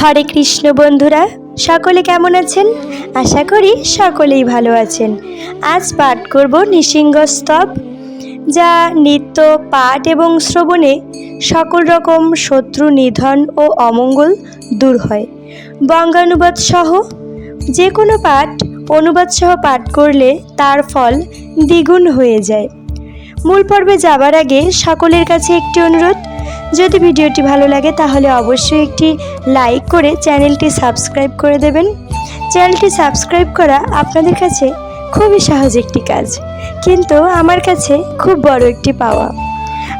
হরে কৃষ্ণ বন্ধুরা, সকলে কেমন আছেন? আশা করি সকলেই ভালো আছেন। আজ পাঠ করব নৃসিংহ স্তব, যা নিত্য পাঠ এবং শ্রবণে সকল রকম শত্রু, নিধন ও অমঙ্গল দূর হয়। বঙ্গানুবাদ সহ যে কোনো পাঠ অনুবাদ সহ পাঠ করলে তার ফল দ্বিগুণ হয়ে যায়। মূল পর্বে যাবার আগে সকলের কাছে একটি অনুরোধ যদি ভিডিওটি ভালো লাগে তাহলে অবশ্যই একটি লাইক করে চ্যানেলটি সাবস্ক্রাইব করে দেবেন। চ্যানেলটি সাবস্ক্রাইব করা আপনাদের কাছে খুবই সহজ একটি কাজ, কিন্তু আমার কাছে খুব বড় একটি পাওয়া।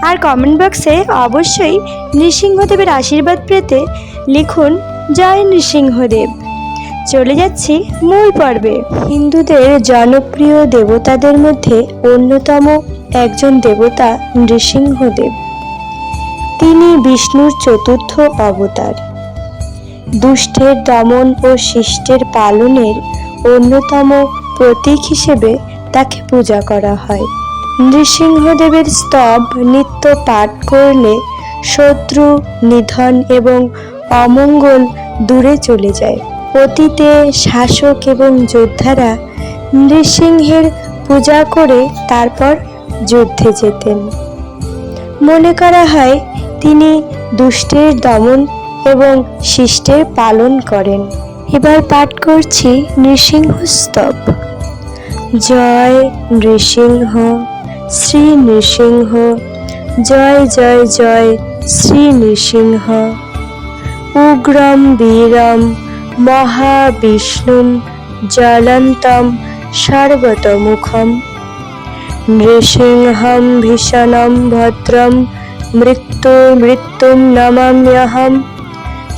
আর কমেন্ট বক্সে অবশ্যই নৃসিংহদেবের আশীর্বাদ পেতে লিখুন, জয় নৃসিংহদেব। চলে যাচ্ছি মূল পর্বে। হিন্দুদের জনপ্রিয় দেবতাদের মধ্যে অন্যতম একজন দেবতা নৃসিংহদেব। তিনি বিষ্ণুর চতুর্থ অবতার। দুষ্টের দমন ও শিষ্টের পালনের অন্যতম প্রতীক হিসেবে তাকে পূজা করা হয়। নৃসিংহদেবের স্তব নিত্য পাঠ করলে শত্রু, নিধন এবং অমঙ্গল দূরে চলে যায়। অতীতে শাসক এবং যোদ্ধারা নৃসিংহের পূজা করে তারপর যুদ্ধে যেতেন। মনে করা হয় তিনি দুষ্টের দমন এবং শিষ্টের পালন করেন। এবার পাঠ করছি নৃসিংহ স্তব জয় নৃসিংহ, শ্রী নৃসিংহ, জয় জয় জয়, শ্রী নৃসিংহ। উগ্রম বীরম মহাবিষ্ণুম জ্বলন্তম সর্বতমুখম। নৃসিংহম ভীষণম ভদ্রম মৃত্যু মৃত্যুম নমাম্যহম।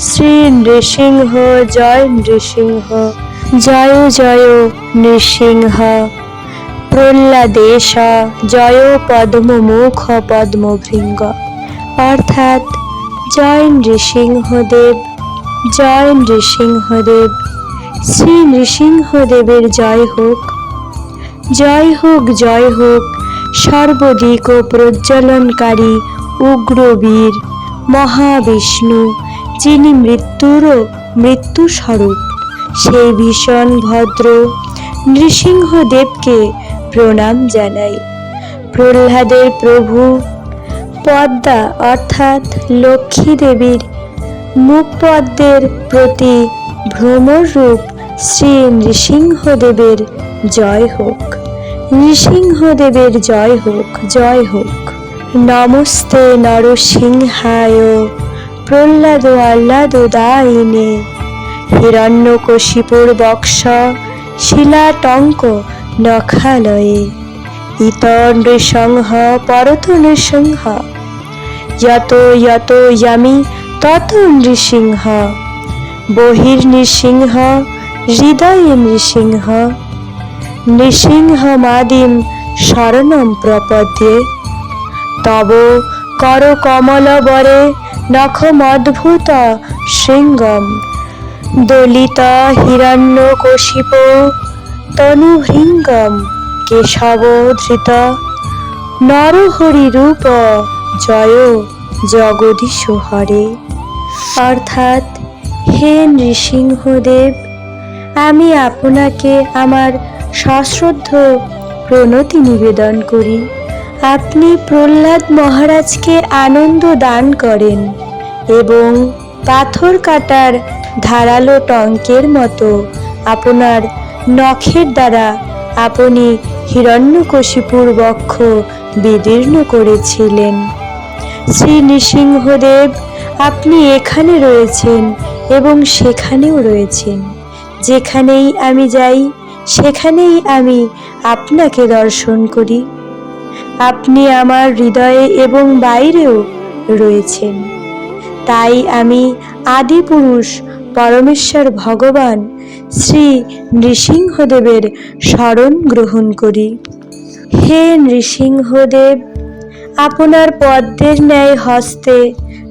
শ্রী নৃসিংহ, জয় নৃসিংহ, জয় জয় নৃসিংহ। প্রহ্লাদেশ, জয় পদ্মমুখ, পদ্মভৃঙ্গ। অর্থাৎ জয় নৃসিংহদেব জয় নৃসিংহদেব। শ্রী নৃসিংহদেবের জয় হোক জয় হোক জয় হোক। সর্বদিক ও প্রজ্বলনকারী উগ্রবীর, মহাবিষ্ণু, যিনি মৃত্যুরও মৃত্যু স্বরূপ সেই ভীষণ ভদ্র নৃসিংহদেবকে প্রণাম জানাই। প্রহ্লাদের প্রভু, পদ্মা অর্থাৎ লক্ষ্মী দেবীর মুখপদ্মের প্রতি ভ্রমর রূপ শ্রী নৃসিংহদেবের জয় হোক। নৃসিংহদেবের জয় হোক জয় হোক। নমস্তে নরসিংহায়, প্রহ্লাদ আহ্লাদ দায়িনে। হিরণ্যকশিপুর বক্ষ শিলাটঙ্ক নখালয়ে। ইত নৃসংহ, পরত নৃসিংহ। যত যত ইয়ামি, তত নৃসিংহ। বহির্নৃসিংহ হৃদয়ে নৃসিংহ। নৃসিংহমাদিম শরণম প্রপদ্যে। তব কর কমলবরে নখমদ্ভুত শৃঙ্গম। দলিত হিরণ্যকশিপ তনুভৃঙ্গম, কেশব ধৃত। নরহরি রূপ জয় জগদীশ হরে অর্থাৎ হে নৃসিংহদেব, আমি আপনাকে আমার সশ্রদ্ধ প্রণতি নিবেদন করি। আপনি প্রহ্লাদ মহারাজকে আনন্দ দান করেন এবং পাথর কাটার ধারালো টঙ্কের মতো আপনার নখের দ্বারা আপনি হিরণ্যকশিপুর বক্ষ বিদীর্ণ করেছিলেন। শ্রী নৃসিংহদেব, আপনি এখানে রয়েছেন এবং সেখানেও রয়েছেন। যেখানেই আমি যাই, সেখানেই আমি আপনাকে দর্শন করি। আপনি আমার হৃদয়ে এবং বাইরেও রয়েছেন। তাই আমি আদি পুরুষ, পরমেশ্বর ভগবান, শ্রী নৃসিংহদেবের স্মরণ গ্রহণ করি। হে নৃসিংহদেব, আপনার পদ্মের ন্যায় হস্তে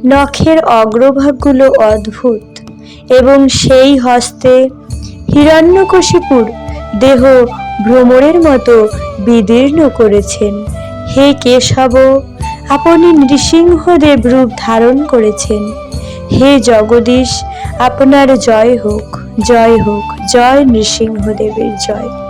নখের অগ্রভাগগুলো অদ্ভুত এবং সেই হস্তে হিরণ্যকশিপুর দেহ ভ্রমণের মতো বিদীর্ণ করেছেন। হে কেশব, আপনি নৃসিংহদেব রূপ ধারণ করেছেন। হে জগদীশ, আপনার জয় হোক জয় হোক, জয় নৃসিংহদেবের জয়।